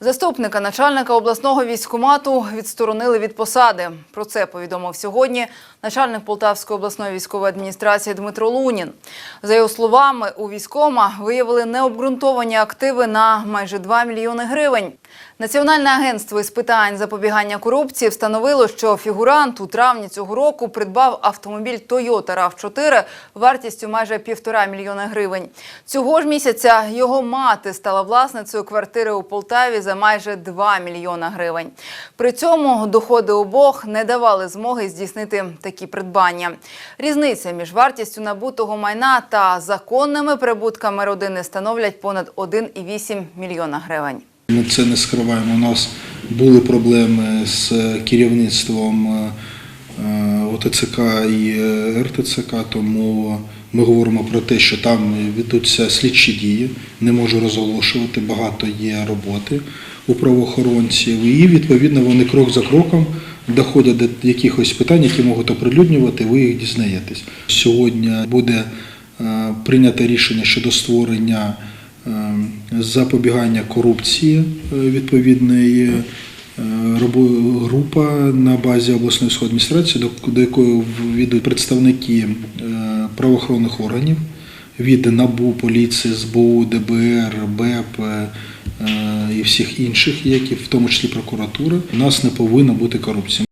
Заступника начальника обласного військкомату відсторонили від посади. Про це повідомив сьогодні начальник Полтавської обласної військової адміністрації Дмитро Лунін. За його словами, у військома виявили необґрунтовані активи на майже 2 мільйони гривень. Національне агентство із питань запобігання корупції встановило, що фігурант у травні цього року придбав автомобіль Toyota RAV4 вартістю майже півтора мільйона гривень. Цього ж місяця його мати стала власницею квартири у Полтаві за майже 2 мільйона гривень. При цьому доходи обох не давали змоги здійснити такі придбання. Різниця між вартістю набутого майна та законними прибутками родини становлять понад 1,8 мільйона гривень. Ми це не скриваємо. У нас були проблеми з керівництвом е, і е, РТЦК, тому ми говоримо про те, що там ведуться слідчі дії, не можу розголошувати, багато є роботи у правоохоронців, і відповідно вони крок за кроком доходять до якихось питань, які можуть оприлюднювати, ви їх дізнаєтесь. Сьогодні буде е, прийнято рішення щодо створення е, запобігання корупції відповідної група на базі обласної військової адміністрації, до, якої відуть представники е, правоохоронних органів від НАБУ, поліції, СБУ, ДБР, БЕП е, і всіх інших, які в тому числі прокуратури. У нас не повинно бути корупції.